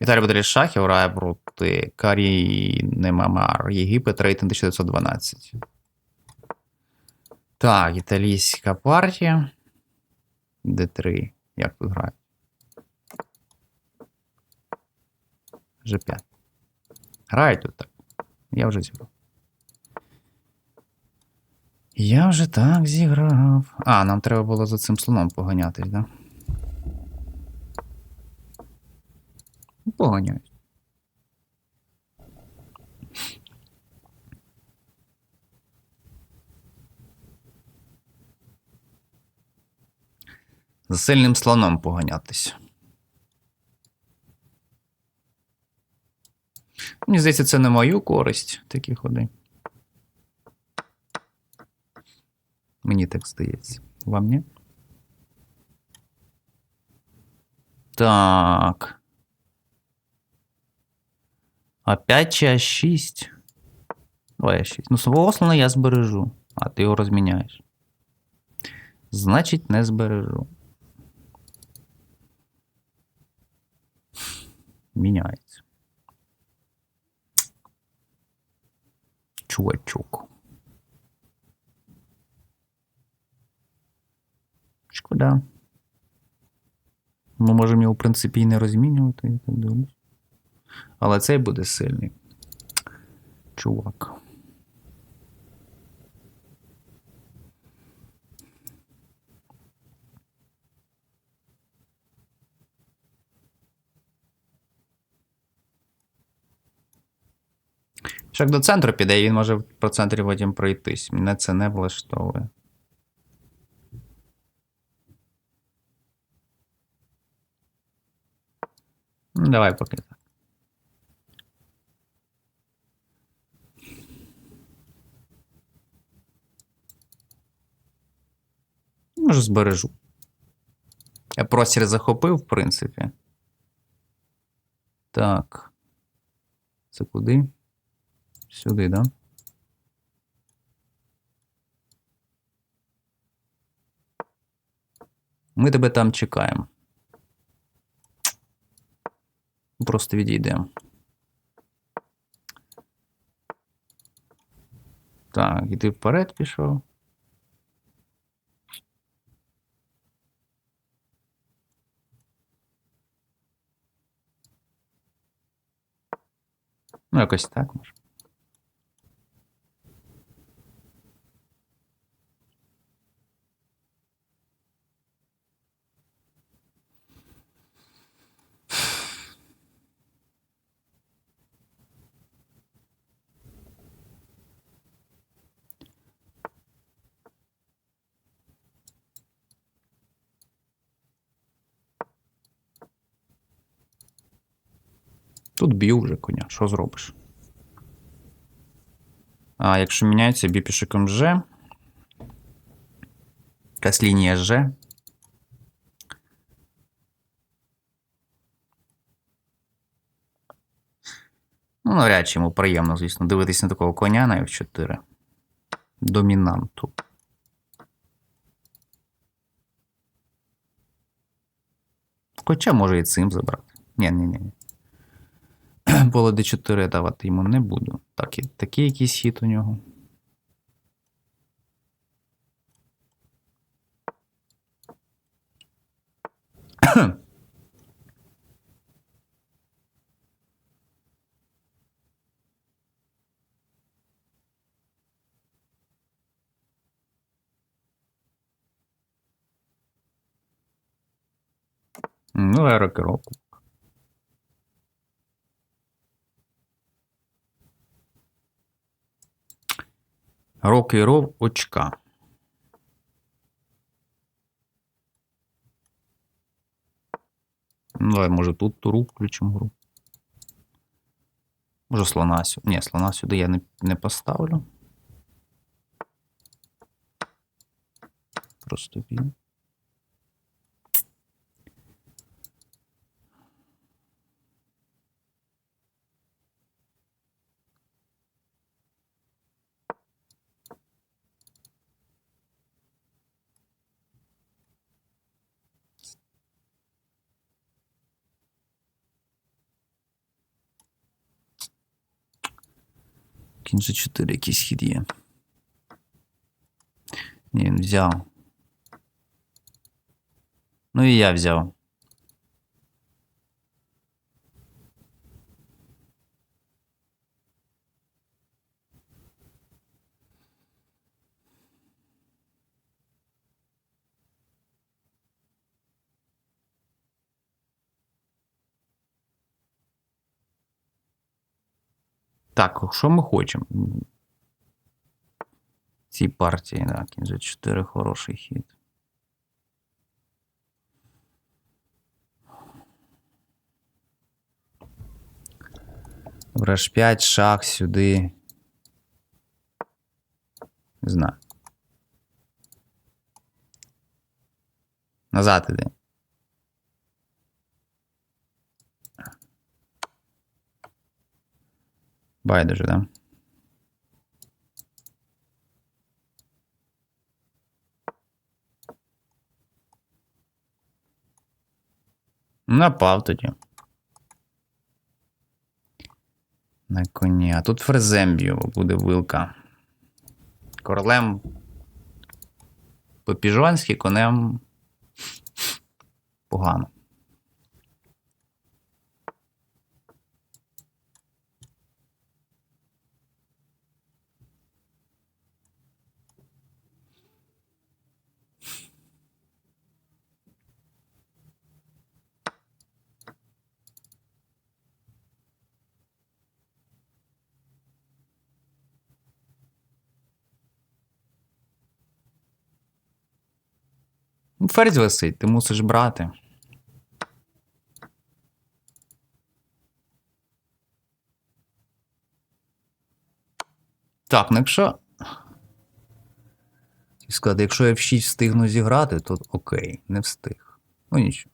Віталій Баталій Шахів проти Карі Мамар. Єгипет рейтинг 1912. Так, італійська партія. Д3. Як тут грають? G5. Грають тут так. Я вже зіграв. Я вже так зіграв. А, нам треба було за цим слоном поганятись, да? Ну, За сильним слоном поганятись. Мені здається, це не мою користь, такі ходи. Мені так здається. Вам ні? Так. А 5 чи А6? Давай А6. Ну, свого слона я збережу, а ти його розміняєш. Значить, не збережу. Міняється. Чувачок. Шкода. Ми можемо його, в принципі, і не розмінювати, я так дивлюсь. Але цей буде сильний. Чувак. Якщо до центру піде, він може по центрі потім пройтись. Мене це не влаштовує. Ну, давай поки Може, збережу. Я простір захопив, в принципі. Так. Це куди? Сюди, да? Ми тебе там чекаємо. Просто відійдемо. Так, і ти вперед пішов. Ну, якось так може. Тут б'ю вже коня. Що зробиш? А якщо міняється бі пішиком Ж. Якась лінія Ж. Ну, навряд чи йому приємно, звісно, дивитись на такого коня на F4. Домінанту. Хоча може і цим забрати. Ні, ні, ні. Поле D4 давати йому не буду. Так, і такий якийсь хід у нього. Ну, аерокеровку. Рок і ров очка. Ну, давай, може, тут туру включимо гру. Може, слона сюди. Ні, слона сюди я не, не поставлю. Просто він. Кінь же 4 якийсь хід є. Ні, він взяв. Ну і я взяв. Так, що ми хочемо? В цій партії, так, кінь же 4 хороший хід. Добре, H5, шах сюди. Не знаю. Назад іди. Байдуже, да? Напав тоді. На коні. А тут фрезем б'ю, буде вилка. Королем по-піжонськи, конем погано. Ферзь висить, ти мусиш брати. Так, ну якщо. Сказати, якщо я в 6 встигну зіграти, то окей, не встиг. Ну нічого.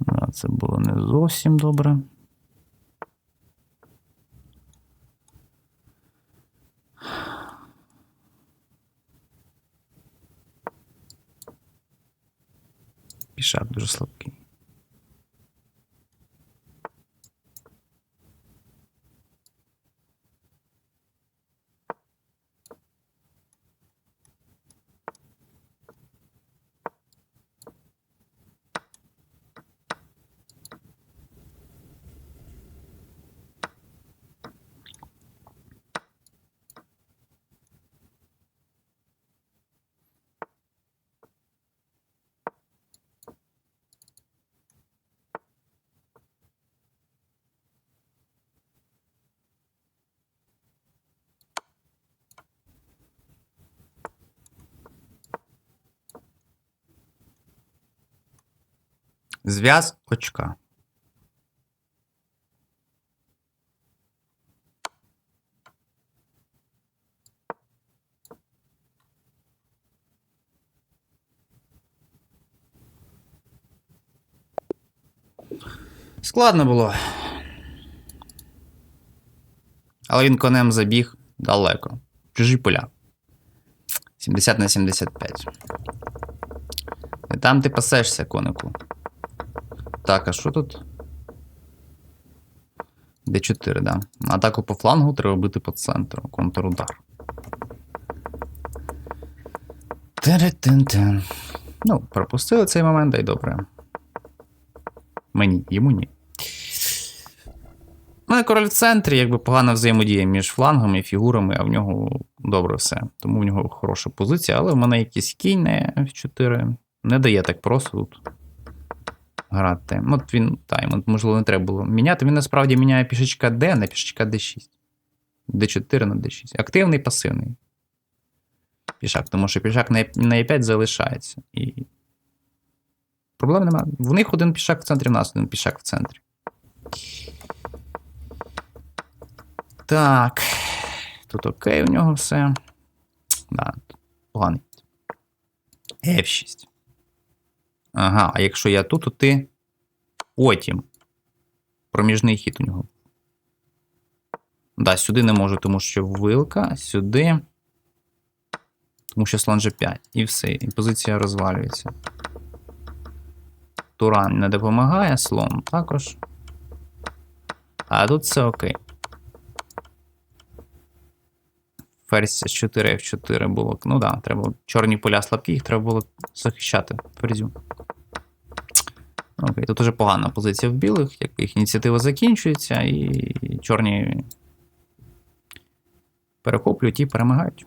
Да, це було не зовсім добре. Пішак дуже слабкий. Зв'яз очка. Складно було. Але він конем забіг далеко. Чужі поля. 70 на 75. І там ти пасешся, конику. Так, а що тут? Д4, да. Атаку по флангу треба бити по центру. Контрудар. Тен-тен-тен. Ну, пропустили цей момент, дай добре. Мені, йому ні. У мене король в центрі, якби погана взаємодія між флангами і фігурами, а в нього добре все. Тому в нього хороша позиція, але в мене якийсь кінь на F4. Не дає так просто тут грати. От він, та, йому, можливо, не треба було міняти. Він насправді міняє пішечка D на пішечка D6. D4 на D6. Активний, пасивний. Пішак, тому що пішак на на E5 залишається. І... Проблем немає. В них один пішак в центрі, в нас один пішак в центрі. Так. Тут окей, у нього все. Да, поганий. F6. Ага, а якщо я тут, то ти потім. Проміжний хід у нього. Да, сюди не можу, тому що вилка, сюди. Тому що слон G5. І все. І позиція розвалюється. Туран не допомагає, слон також. А тут все окей. Ферзь 4 F4 було. Ну да, треба. Чорні поля слабкі, їх треба було захищати ферзю. Окей, тут уже погана позиція в білих, як їх ініціатива закінчується, і чорні перехоплюють і перемагають.